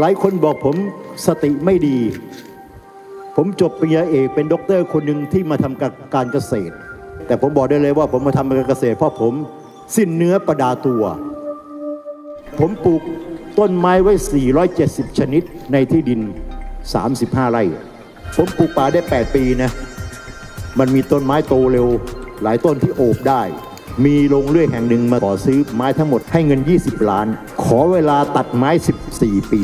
หลายคนบอกผมสติไม่ดี ผมจบปริญญาเอกเป็นด็อกเตอร์คนหนึ่งที่มาทำกับการเกษตร แต่ผมบอกได้เลยว่าผมมาทำการเกษตร เพราะผมสิ้นเนื้อประดาตัว ผมปลูกต้นไม้ไว้ 470 ชนิดในที่ดิน 35 ไร่ ผมปลูกป่าได้ 8 ปีนะ มันมีต้นไม้โตเร็ว หลายต้นที่โอบได้ มีโรงเลื่อยแห่งหนึ่งมาขอซื้อไม้ทั้งหมดให้เงิน 20 ล้าน ขอเวลาตัดไม้ 14 ปี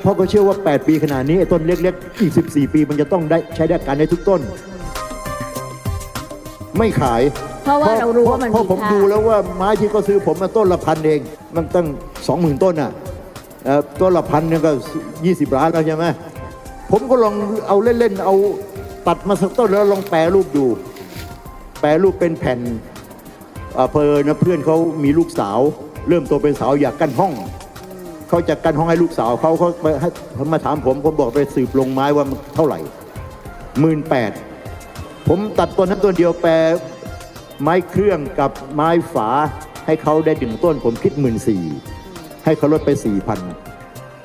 เพราะเขาเชื่อว่า 8 ปีขนาดนี้ไอ้ต้นเล็กๆ อีก 14 ปีมันจะต้องได้ใช้ได้การได้ทุกต้น ไม่ขายเพราะว่าเรารู้ว่ามันเพราะมีผมค่า ดูแล้วว่าไม้ที่เขาซื้อผมมาต้นละพันเอง มันตั้ง 20,000 ต้นอะเอ่อต้นละพันเนี่ยก็ 20 ล้านแล้วใช่ไหมผมก็ลองเอาเล่นๆเอาตัดมาสักต้นแล้วลองแปรรูปดู แปรรูปเป็นแผ่นอ่า เพอนะเพื่อนเขามีลูกสาว เริ่มโตเป็นสาวอยากกั้นห้องเขาจะกั้นห้องให้ลูกสาวเขาเขาไปให้เขามาถามผมผมบอกไปสืบลงไม้ว่ามันเท่าไหร่หมื่นแปดผมตัดต้นนั้นต้นเดียวแปรไม้เครื่องกับไม้ฝาให้เขาได้ดึงต้นผมคิดหมื่นสี่ให้เขาลดไปสี่พัน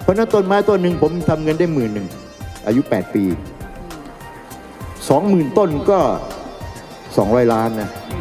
เพราะฉะนั้นต้นไม้ต้นหนึ่งผมทำเงินได้หมื่นหนึ่งอายุ 8 ปีสองหมื่นต้นก็สองร้อยล้านนะอืม